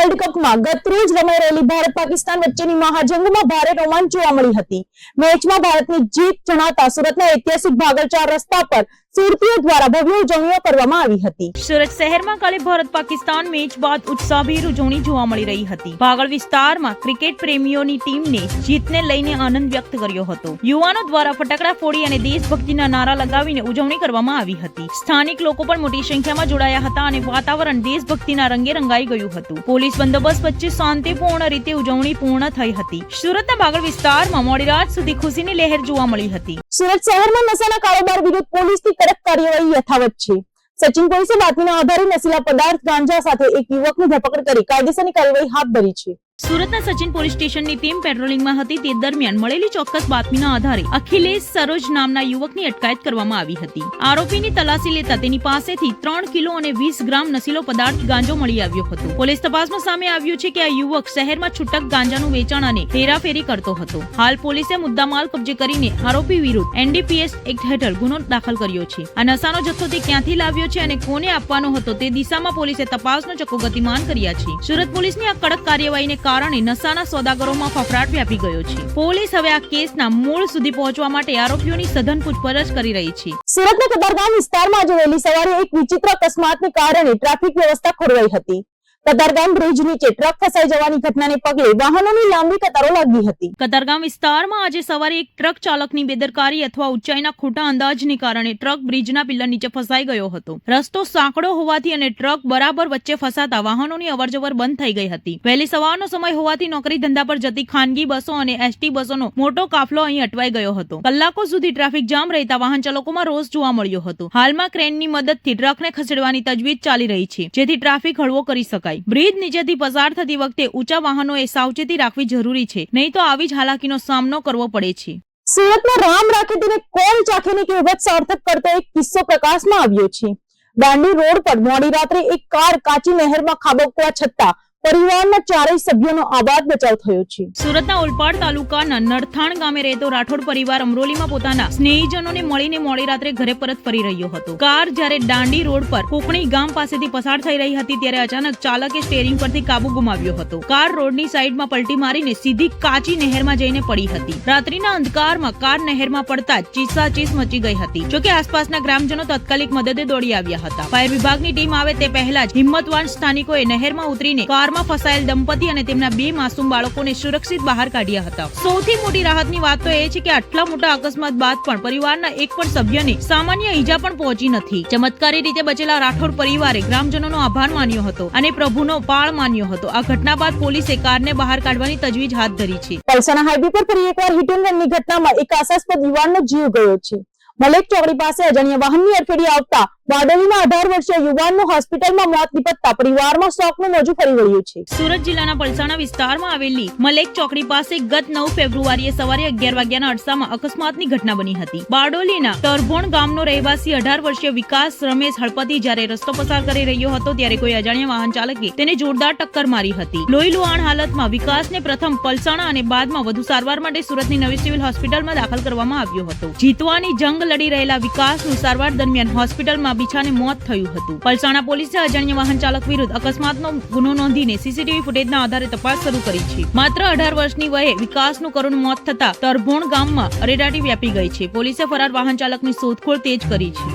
World કપમાં ગત રોજ રમાઈ રહેલી ભારત પાકિસ્તાન વચ્ચેની મહાજંગમાં ભારે રોમાંચ જોવા મળી હતી. મેચમાં ભારતની જીત જણાતા સુરતના ઐતિહાસિક ભાગલચાર રસ્તા પર સુરતીઓ દ્વારા ભવ્ય ઉજવણીઓ કરવામાં આવી હતી. સુરત શહેરમાં કાલે ભારત પાકિસ્તાન મેચ બાદ ઉત્સાહભેર ઉજવણી જોવા મળી રહી હતી. ભાગળ વિસ્તારમાં ક્રિકેટ પ્રેમીઓની ટીમને જીતને લઈને આનંદ વ્યક્ત કર્યો હતો. યુવાનો દ્વારા ફટાકડા ફોડી અને દેશભક્તિના નારા લગાવીને ઉજવણી કરવામાં આવી હતી. સ્થાનિક લોકો પણ મોટી સંખ્યામાં જોડાયા હતા અને વાતાવરણ દેશભક્તિના રંગે રંગાઈ ગયું હતું. પોલીસ બંદોબસ્ત વચ્ચે શાંતિપૂર્ણ રીતે ઉજવણી પૂર્ણ થઈ હતી. સુરતના ભાગળ વિસ્તારમાં મોડી રાત સુધી ખુશીની લહેર જોવા મળી હતી. સુરત શહેરમાં નશાના કારોબાર વિરુદ્ધ પોલીસની કડક કાર્યવાહી યથાવત છે. સચિન પોલીસે બાતમીના આધારે નશીલા પદાર્થ ગાંજા સાથે એક યુવકની ધરપકડ કરી કાયદેસરની કાર્યવાહી હાથ ધરી છે. સુરતના સચિન પોલીસ સ્ટેશનની ટીમ પેટ્રોલિંગમાં હતી. તે દરમિયાન મળેલી ચોક્કસ બાતમીના આધારે અખિલેશ સરોજ નામના યુવકની અટકાયત કરવામાં આવી હતી. આરોપીની તલાશી લેતા તેની પાસેથી ત્રણ કિલો અને વીસ ગ્રામ નશીલો પદાર્થ ગાંજો મળી આવ્યો હતો. પોલીસ તપાસમાં સામે આવ્યું છે કે આ યુવક શહેરમાં છૂટક ગાંજાનું વેચાણ અને હેરાફેરી કરતો હતો. હાલ પોલીસે મુદ્દામાલ કબજે કરીને આરોપી વિરુદ્ધ એનડીપીએસ એક્ટ હેઠળ ગુનો દાખલ કર્યો છે. આ નશાનો જથ્થો તે ક્યાંથી લાવ્યો છે અને કોને આપવાનો હતો તે દિશામાં પોલીસે તપાસનો ચક્કો ગતિમાન કર્યા છે. સુરત પોલીસની આ કડક કાર્યવાહીને કારણે નશાના સોદાગરોમાં ફફડાટ વ્યાપી ગયો છે. પોલીસ હવે આ કેસના મૂળ સુધી પહોંચવા માટે આરોપીઓની સઘન પૂછપરછ કરી રહી છે. સુરતના કતારગામ વિસ્તારમાં આજે વહેલી સવારે એક વિચિત્ર અકસ્માતને કારણે ટ્રાફિક વ્યવસ્થા ખોરવાઈ હતી. કતારગામ બ્રિજ નીચે ટ્રક ફસાઈ જવાની ઘટનાને પગલે વાહનોની લાંબી કતારો લાગી હતી. કતારગામ વિસ્તારમાં આજે સવારે એક ટ્રક ચાલકની બેદરકારી અથવા ઊંચાઈના ખોટા અંદાજને કારણે ટ્રક બ્રિજના પિલ્લર નીચે ફસાઈ ગયો હતો. રસ્તો સાંકડો હોવાથી અને ટ્રક બરાબર વચ્ચે ફસાતા વાહનોની અવરજવર બંધ થઈ ગઈ હતી. વહેલી સવારનો સમય હોવાથી નોકરી ધંધા પર જતી ખાનગી બસો અને એસટી બસોનો મોટો કાફલો અહીં અટવાઈ ગયો હતો. કલાકો સુધી ટ્રાફિક જામ રહેતા વાહન ચાલકોમાં રોષ જોવા મળ્યો હતો. હાલમાં ક્રેનની મદદથી ટ્રકને ખસેડવાની તજવીજ ચાલી રહી છે, જેથી ટ્રાફિક હળવો કરી શકાય. બ્રિજ નીચેથી પસાર થતી વખતે ઊંચા વાહનોએ સાવચેતી રાખવી જરૂરી છે. નહીં તો આવી જ હાલાકીનો સામનો કરવો પડે છે. સુરતમાં રામ રાખે તેને કોલ ચાખેની કહેવત સાર્થક કરતો એક કિસ્સો પ્રકાશમાં આવ્યો છે. દાંડી રોડ પર મોડી રાત્રે એક કાર કાચી નહેરમાં ખાબકવા છતાં પરિવારના ચારેય સભ્યોનો આબાદ બચાવ થયો છે. સુરતના ઓલપાડ તાલુકાના નરથાણ ગામે રહેતો રાઠોડ પરિવાર અમરોલીમાં પોતાના સ્નેહીજનોને મળીને મોડી રાત્રે ઘરે પરત ફરી રહ્યો હતો. કાર જ્યારે દાંડી રોડ પર કોકણી ગામ પાસેથી પસાર થઈ રહી હતી ત્યારે અચાનક ચાલકે સ્ટેરિંગ પરથી કાબુ ગુમાવ્યો હતો. કાર રોડની સાઈડમાં પલટી મારીને સીધી કાચી નહેરમાં જઈને પડી હતી. રાત્રિના અંધકારમાં કાર નહેરમાં પડતા ચીસાચીસ મચી ગઈ હતી. જોકે આસપાસના ગ્રામજનો તાત્કાલિક મદદે દોડી આવ્યા હતા. ફાયર વિભાગની ટીમ આવે તે પહેલા જ હિંમતવાન સ્થાનિકોએ નહેરમાં ઉતરીને કારમાં ફસાયેલ દંપતી અને તેમના બે માસૂમ બાળકોને સુરક્ષિત બહાર કાઢ્યા હતા. સૌથી મોટી રાહતની વાત તો એ છે કે આટલા મોટા અકસ્માત બાદ પણ પરિવારના એક પણ સભ્યને સામાન્ય ઈજા પણ પહોંચી નથી. ચમત્કારી રીતે બચેલા રાઠોડ પરિવારે ગ્રામજનોનો આભાર માન્યો હતો અને પ્રભુનો પાળ માન્યો હતો. આ ઘટના બાદ પોલીસે કારને બહાર કાઢવાની તજવીજ હાથ ધરી છે. પલસાણા હાઈવે પર ફરી એકવાર હિટ એન્ડ રનની ઘટનામાં એક આશાસ્પદ યુવાનનો જીવ ગયો છે. મલેક ચોકડી પાસે અજાણ્યા વાહનની અડફેટે આવતા બારડોલીના અઢાર વર્ષીય યુવાનનું હોસ્પિટલમાં મોત નિપજતા પરિવારમાં શોકનું મોજું ફરી વળ્યું છે. સુરત જિલ્લાના પલસાણા વિસ્તારમાં આવેલી મલેક ચોકડી પાસે ગત નવ ફેબ્રુઆરીએ સવારે અગિયાર વાગ્યાના અરસામાં અકસ્માતની ઘટના બની હતી. બારડોલીના તરભોણ ગામનો રહેવાસી અઢાર વર્ષીય વિકાસ રમેશ હળપતિ જ્યારે રસ્તો પસાર કરી રહ્યો હતો ત્યારે કોઈ અજાણ્યા વાહન ચાલકે તેને જોરદાર ટક્કર મારી હતી. લોહી લુહાણ હાલતમાં વિકાસને પ્રથમ પલસાણા અને બાદમાં વધુ સારવાર માટે સુરતની નવી સિવિલ હોસ્પિટલમાં દાખલ કરવામાં આવ્યો હતો. જીતવાની જંગ લડી રહેલા વિકાસનું સારવાર દરમિયાન હોસ્પિટલમાં બીછાને મોત થયું હતું. પલસાણા પોલીસે અજાણ્ય વાહન ચાલક વિરુદ્ધ અકસ્માતનો ગુનો નોંધીને સીસીટીવી ફૂટેજના આધારે તપાસ શરૂ કરી છે. માત્ર અઢાર વર્ષની વયે વિકાસનું કરુણ મોત થતા તરભોણ ગામમાં અરેરાટી વ્યાપી ગઈ છે. પોલીસે ફરાર વાહન ચાલકની શોધખોળ તેજ કરી છે.